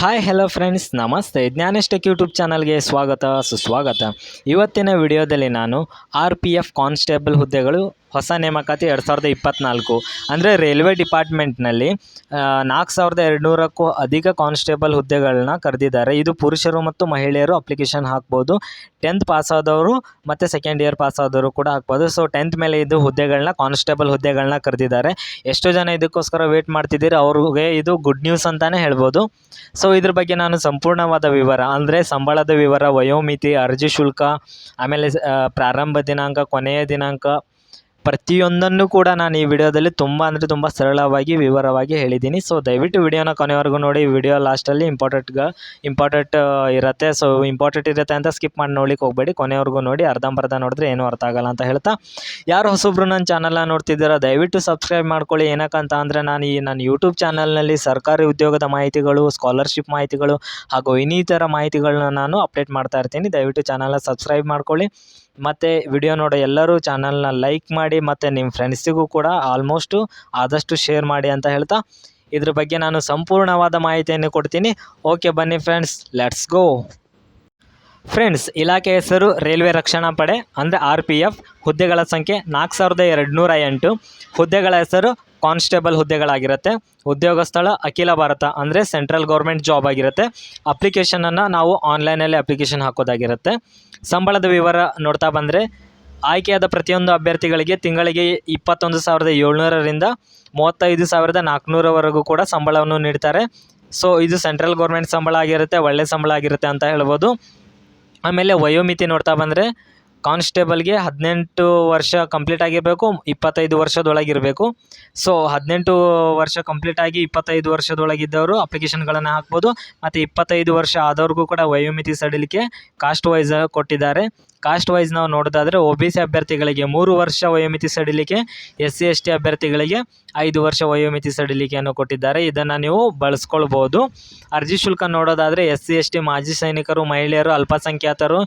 Hi hello friends ನಮಸ್ತೆ. Gyanesh YouTube ಚಾನಲ್ಗೆ ಸ್ವಾಗತ, ಸುಸ್ವಾಗತ. ಇವತ್ತಿನ ವಿಡಿಯೋದಲ್ಲಿ ನಾನು ಆರ್ ಪಿ ಎಫ್ ಕಾನ್ಸ್ಟೇಬಲ್ ಹುದ್ದೆಗಳು ಹೊಸ ನೇಮಕಾತಿ ಎರಡು ಸಾವಿರದ ಇಪ್ಪತ್ತ್ನಾಲ್ಕು ಅಂದರೆ ರೈಲ್ವೆ ಡಿಪಾರ್ಟ್ಮೆಂಟ್ನಲ್ಲಿ ನಾಲ್ಕು ಸಾವಿರದ ಎರಡುನೂರಕ್ಕೂ ಅಧಿಕ ಕಾನ್ಸ್ಟೇಬಲ್ ಹುದ್ದೆಗಳನ್ನ ಕರೆದಿದ್ದಾರೆ. ಇದು ಪುರುಷರು ಮತ್ತು ಮಹಿಳೆಯರು ಅಪ್ಲಿಕೇಶನ್ ಹಾಕ್ಬೋದು. ಟೆಂತ್ ಪಾಸ್ ಆದವರು ಮತ್ತು ಸೆಕೆಂಡ್ ಇಯರ್ ಪಾಸ್ ಆದವರು ಕೂಡ ಹಾಕ್ಬೋದು. ಸೊ, ಟೆಂತ್ ಮೇಲೆ ಇದು ಹುದ್ದೆಗಳನ್ನ, ಕಾನ್ಸ್ಟೇಬಲ್ ಹುದ್ದೆಗಳನ್ನ ಕರೆದಿದ್ದಾರೆ. ಎಷ್ಟೋ ಜನ ಇದಕ್ಕೋಸ್ಕರ ವೇಟ್ ಮಾಡ್ತಿದ್ದೀರಿ, ಅವ್ರಿಗೆ ಇದು ಗುಡ್ ನ್ಯೂಸ್ ಅಂತಲೇ ಹೇಳ್ಬೋದು. ಸೊ, ಇದ್ರ ಬಗ್ಗೆ ನಾನು ಸಂಪೂರ್ಣವಾದ ವಿವರ, ಅಂದರೆ ಸಂಬಳದ ವಿವರ, ವಯೋಮಿತಿ, ಅರ್ಜಿ ಶುಲ್ಕ, ಆಮೇಲೆ ಪ್ರಾರಂಭ ದಿನಾಂಕ, ಕೊನೆಯ ದಿನಾಂಕ ಪ್ರತಿಯೊಂದನ್ನು ಕೂಡ ನಾನು ಈ ವಿಡಿಯೋದಲ್ಲಿ ತುಂಬ ಅಂದರೆ ತುಂಬ ಸರಳವಾಗಿ, ವಿವರವಾಗಿ ಹೇಳಿದ್ದೀನಿ. ಸೊ ದಯವಿಟ್ಟು ವಿಡಿಯೋನ ಕೊನೆವರೆಗೂ ನೋಡಿ. ವಿಡಿಯೋ ಲಾಸ್ಟಲ್ಲಿ ಇಂಪಾರ್ಟೆಂಟ್ಗ, ಇಂಪಾರ್ಟೆಂಟ್ ಇರುತ್ತೆ. ಸೊ ಇಂಪಾರ್ಟೆಂಟ್ ಇರುತ್ತೆ ಅಂತ ಸ್ಕಿಪ್ ಮಾಡಿ ನೋಡ್ಲಿಕ್ಕೆ ಹೋಗಬೇಡಿ. ಕೊನೆವರೆಗೂ ನೋಡಿ. ಅರ್ಧಂಬರ್ಧ ನೋಡಿದ್ರೆ ಏನೂ ಅರ್ಥ ಆಗಲ್ಲ ಅಂತ ಹೇಳ್ತಾ. ಯಾರು ಹೊಸಬ್ರು ನನ್ನ ಚಾನಲ್ನ ನೋಡ್ತಿದ್ದೀರಾ, ದಯವಿಟ್ಟು ಸಬ್ಸ್ಕ್ರೈಬ್ ಮಾಡ್ಕೊಳ್ಳಿ. ಏನಕ್ಕಂತ ಅಂದರೆ ನಾನು ಈ ನನ್ನ ಯೂಟ್ಯೂಬ್ ಚಾನಲ್ನಲ್ಲಿ ಸರ್ಕಾರಿ ಉದ್ಯೋಗದ ಮಾಹಿತಿಗಳು ಸ್ಕಾಲರ್ಶಿಪ್ ಮಾಹಿತಿಗಳು ಹಾಗೂ ಇನ್ನಿತರ ಮಾಹಿತಿಗಳನ್ನ ನಾನು ಅಪ್ಡೇಟ್ ಮಾಡ್ತಾ ಇರ್ತೀನಿ. ದಯವಿಟ್ಟು ಚಾನಲ್ನ ಸಬ್ಸ್ಕ್ರೈಬ್ ಮಾಡ್ಕೊಳ್ಳಿ. ಮತ್ತು ವಿಡಿಯೋ ನೋಡೋ ಎಲ್ಲರೂ ಚಾನಲ್ನ ಲೈಕ್ ಮಾಡಿ ಮತ್ತು ನಿಮ್ಮ ಫ್ರೆಂಡ್ಸಿಗೂ ಕೂಡ ಆಲ್ಮೋಸ್ಟು ಆದಷ್ಟು ಶೇರ್ ಮಾಡಿ ಅಂತ ಹೇಳ್ತಾ, ಇದ್ರ ಬಗ್ಗೆ ನಾನು ಸಂಪೂರ್ಣವಾದ ಮಾಹಿತಿಯನ್ನು ಕೊಡ್ತೀನಿ. ಓಕೆ ಬನ್ನಿ ಫ್ರೆಂಡ್ಸ್ ಲೆಟ್ಸ್ ಗೋ ಫ್ರೆಂಡ್ಸ್ ಇಲಾಖೆ ಹೆಸರು ರೈಲ್ವೆ ರಕ್ಷಣಾ ಪಡೆ, ಅಂದರೆ ಆರ್ ಪಿ ಎಫ್ ಹುದ್ದೆಗಳ ಸಂಖ್ಯೆ ನಾಲ್ಕು ಸಾವಿರದ ಎರಡು ನೂರ ಎಂಟು. ಹುದ್ದೆಗಳ ಹೆಸರು ಕಾನ್ಸ್ಟೇಬಲ್ ಹುದ್ದೆಗಳಾಗಿರುತ್ತೆ. ಉದ್ಯೋಗ ಸ್ಥಳ ಅಖಿಲ ಭಾರತ ಅಂದರೆ ಸೆಂಟ್ರಲ್ ಗೌರ್ಮೆಂಟ್ ಜಾಬ್ ಆಗಿರುತ್ತೆ. ಅಪ್ಲಿಕೇಶನನ್ನು ನಾವು ಆನ್ಲೈನಲ್ಲಿ ಅಪ್ಲಿಕೇಶನ್ ಹಾಕೋದಾಗಿರುತ್ತೆ. ಸಂಬಳದ ವಿವರ ನೋಡ್ತಾ ಬಂದರೆ ಆಯ್ಕೆಯಾದ ಪ್ರತಿಯೊಂದು ಅಭ್ಯರ್ಥಿಗಳಿಗೆ ತಿಂಗಳಿಗೆ ಇಪ್ಪತ್ತೊಂದು ಸಾವಿರದ ಏಳ್ನೂರರಿಂದ ಮೂವತ್ತೈದು ಸಾವಿರದ ನಾಲ್ಕುನೂರವರೆಗೂ ಕೂಡ ಸಂಬಳವನ್ನು ನೀಡ್ತಾರೆ. ಸೊ ಇದು ಸೆಂಟ್ರಲ್ ಗೌರ್ಮೆಂಟ್ ಸಂಬಳ ಆಗಿರುತ್ತೆ, ಒಳ್ಳೆ ಸಂಬಳ ಆಗಿರುತ್ತೆ ಅಂತ ಹೇಳ್ಬೋದು. ಆಮೇಲೆ ವಯೋಮಿತಿ ನೋಡ್ತಾ ಬಂದರೆ ಕಾನ್ಸ್ಟೇಬಲ್ಗೆ ಹದಿನೆಂಟು ವರ್ಷ ಕಂಪ್ಲೀಟ್ ಆಗಿರಬೇಕು, ಇಪ್ಪತ್ತೈದು ವರ್ಷದೊಳಗಿರಬೇಕು. ಸೊ ಹದಿನೆಂಟು ವರ್ಷ ಕಂಪ್ಲೀಟ್ ಆಗಿ ಇಪ್ಪತ್ತೈದು ವರ್ಷದೊಳಗಿದ್ದವರು ಅಪ್ಲಿಕೇಶನ್ಗಳನ್ನು ಹಾಕ್ಬೋದು. ಮತ್ತು ಇಪ್ಪತ್ತೈದು ವರ್ಷ ಆದವ್ರಿಗೂ ಕೂಡ ವಯೋಮಿತಿ ಸಡಿಲಿಕೆ ಕಾಸ್ಟ್ ವೈಸ್ ಕೊಟ್ಟಿದ್ದಾರೆ. ಕಾಸ್ಟ್ ವೈಸ್ ನಾವು ನೋಡೋದಾದರೆ ಒ ಬಿ ಸಿ ಅಭ್ಯರ್ಥಿಗಳಿಗೆ ಮೂರು ವರ್ಷ ವಯೋಮಿತಿ ಸಡಿಲಿಕೆ, ಎಸ್ ಸಿ, ಎಸ್ ಟಿ ಅಭ್ಯರ್ಥಿಗಳಿಗೆ ಐದು ವರ್ಷ ವಯೋಮಿತಿ ಸಡಿಲಿಕೆಯನ್ನು ಕೊಟ್ಟಿದ್ದಾರೆ. ಇದನ್ನು ನೀವು ಬಳಸ್ಕೊಳ್ಬೋದು. ಅರ್ಜಿ ಶುಲ್ಕ ನೋಡೋದಾದರೆ ಎಸ್ ಸಿ, ಎಸ್ ಟಿ ಮಾಜಿ ಸೈನಿಕರು, ಮಹಿಳೆಯರು, ಅಲ್ಪಸಂಖ್ಯಾತರು,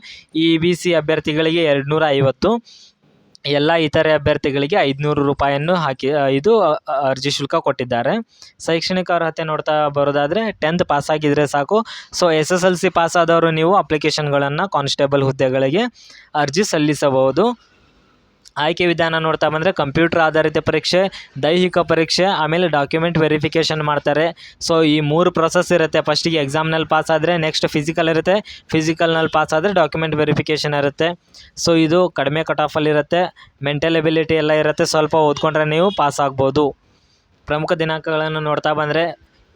ಇ ಬಿ ಸಿ ಅಭ್ಯರ್ಥಿಗಳಿಗೆ ಎರಡುನೂರ ಐವತ್ತು ಎಲ್ಲ ಇತರೆ ಅಭ್ಯರ್ಥಿಗಳಿಗೆ ಐದುನೂರು ರೂಪಾಯಿಯನ್ನು ಹಾಕಿ ಇದು ಅರ್ಜಿ ಶುಲ್ಕ ಕೊಟ್ಟಿದ್ದಾರೆ. ಶೈಕ್ಷಣಿಕ ಅರ್ಹತೆ ನೋಡ್ತಾ ಬರೋದಾದರೆ ಟೆಂತ್ ಪಾಸ್ ಆಗಿದ್ರೆ ಸಾಕು. So, S S L C ಪಾಸಾದವರು ನೀವು ಅಪ್ಲಿಕೇಶನ್ಗಳನ್ನು ಕಾನ್ಸ್ಟೇಬಲ್ ಹುದ್ದೆಗಳಿಗೆ ಅರ್ಜಿ ಸಲ್ಲಿಸಬಹುದು. ಆಯ್ಕೆ ವಿಧಾನ ನೋಡ್ತಾ ಬಂದರೆ ಕಂಪ್ಯೂಟರ್ ಆಧಾರಿತ ಪರೀಕ್ಷೆ, ದೈಹಿಕ ಪರೀಕ್ಷೆ, ಆಮೇಲೆ ಡಾಕ್ಯುಮೆಂಟ್ ವೆರಿಫಿಕೇಷನ್ ಮಾಡ್ತಾರೆ. ಸೊ ಈ ಮೂರು ಪ್ರೊಸೆಸ್ ಇರುತ್ತೆ. ಫಸ್ಟಿಗೆ ಎಕ್ಸಾಮ್ನಲ್ಲಿ ಪಾಸ್ ಆದರೆ ನೆಕ್ಸ್ಟ್ ಫಿಸಿಕಲ್ ಇರುತ್ತೆ. ಫಿಸಿಕಲ್ನಲ್ಲಿ ಪಾಸ್ ಆದರೆ ಡಾಕ್ಯುಮೆಂಟ್ ವೆರಿಫಿಕೇಷನ್ ಇರುತ್ತೆ. ಸೊ ಇದು ಕಡಿಮೆ ಕಟ್ ಆಫಲ್ಲಿ ಇರುತ್ತೆ. ಮೆಂಟಲ್ ಎಬಿಲಿಟಿ ಎಲ್ಲ ಇರುತ್ತೆ. ಸ್ವಲ್ಪ ಓದ್ಕೊಂಡ್ರೆ ನೀವು ಪಾಸ್ ಆಗ್ಬೋದು. ಪ್ರಮುಖ ದಿನಾಂಕಗಳನ್ನು ನೋಡ್ತಾ ಬಂದರೆ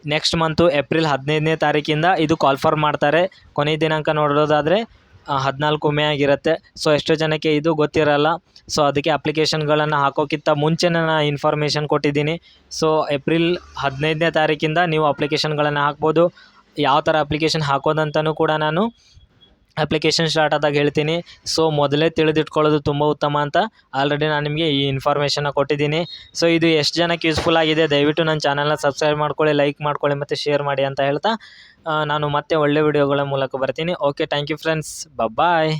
ನೆಕ್ಸ್ಟ್ ಮಂತು ಏಪ್ರಿಲ್ ಹದಿನೈದನೇ ತಾರೀಕಿಂದ ಇದು ಕಾಲ್ಫಾರ್ಮ್ ಮಾಡ್ತಾರೆ. ಕೊನೆಯ ದಿನಾಂಕ ನೋಡೋದಾದರೆ ಹದಿನಾಲ್ಕು ಮೇ ಆಗಿರುತ್ತೆ. ಸೊ ಎಷ್ಟೋ ಜನಕ್ಕೆ ಇದು ಗೊತ್ತಿರಲ್ಲ. ಸೊ ಅದಕ್ಕೆ ಅಪ್ಲಿಕೇಶನ್ಗಳನ್ನು ಹಾಕೋಕ್ಕಿಂತ ಮುಂಚೆನೇ ನಾನು ಇನ್ಫಾರ್ಮೇಷನ್ ಕೊಟ್ಟಿದ್ದೀನಿ. ಸೊ ಏಪ್ರಿಲ್ ಹದಿನೈದನೇ ತಾರೀಕಿಂದ ನೀವು ಅಪ್ಲಿಕೇಶನ್ಗಳನ್ನು ಹಾಕ್ಬೋದು. ಯಾವ ಥರ ಅಪ್ಲಿಕೇಶನ್ ಹಾಕೋದಂತನೂ ಕೂಡ ನಾನು ಅಪ್ಲಿಕೇಶನ್ ಸ್ಟಾರ್ಟ್ ಆದಾಗ ಹೇಳ್ತೀನಿ. ಸೊ ಮೊದಲೇ ತಿಳಿದಿಟ್ಕೊಳ್ಳೋದು ತುಂಬ ಉತ್ತಮ ಅಂತ ಆಲ್ರೆಡಿ ನಾನು ನಿಮಗೆ ಈ ಇನ್ಫಾರ್ಮೇಷನ್ನ ಕೊಟ್ಟಿದ್ದೀನಿ. ಸೊ ಇದು ಎಷ್ಟು ಜನಕ್ಕೆ ಯೂಸ್ಫುಲ್ ಆಗಿದೆ ದಯವಿಟ್ಟು ನನ್ನ ಚಾನಲ್ನ ಸಬ್ಸ್ಕ್ರೈಬ್ ಮಾಡ್ಕೊಳ್ಳಿ ಲೈಕ್ ಮಾಡ್ಕೊಳ್ಳಿ ಮತ್ತು ಶೇರ್ ಮಾಡಿ ಅಂತ ಹೇಳ್ತಾ ನಾನು ಮತ್ತೆ ಒಳ್ಳೆ ವಿಡಿಯೋಗಳ ಮೂಲಕ ಬರ್ತೀನಿ. Okay thank you friends bye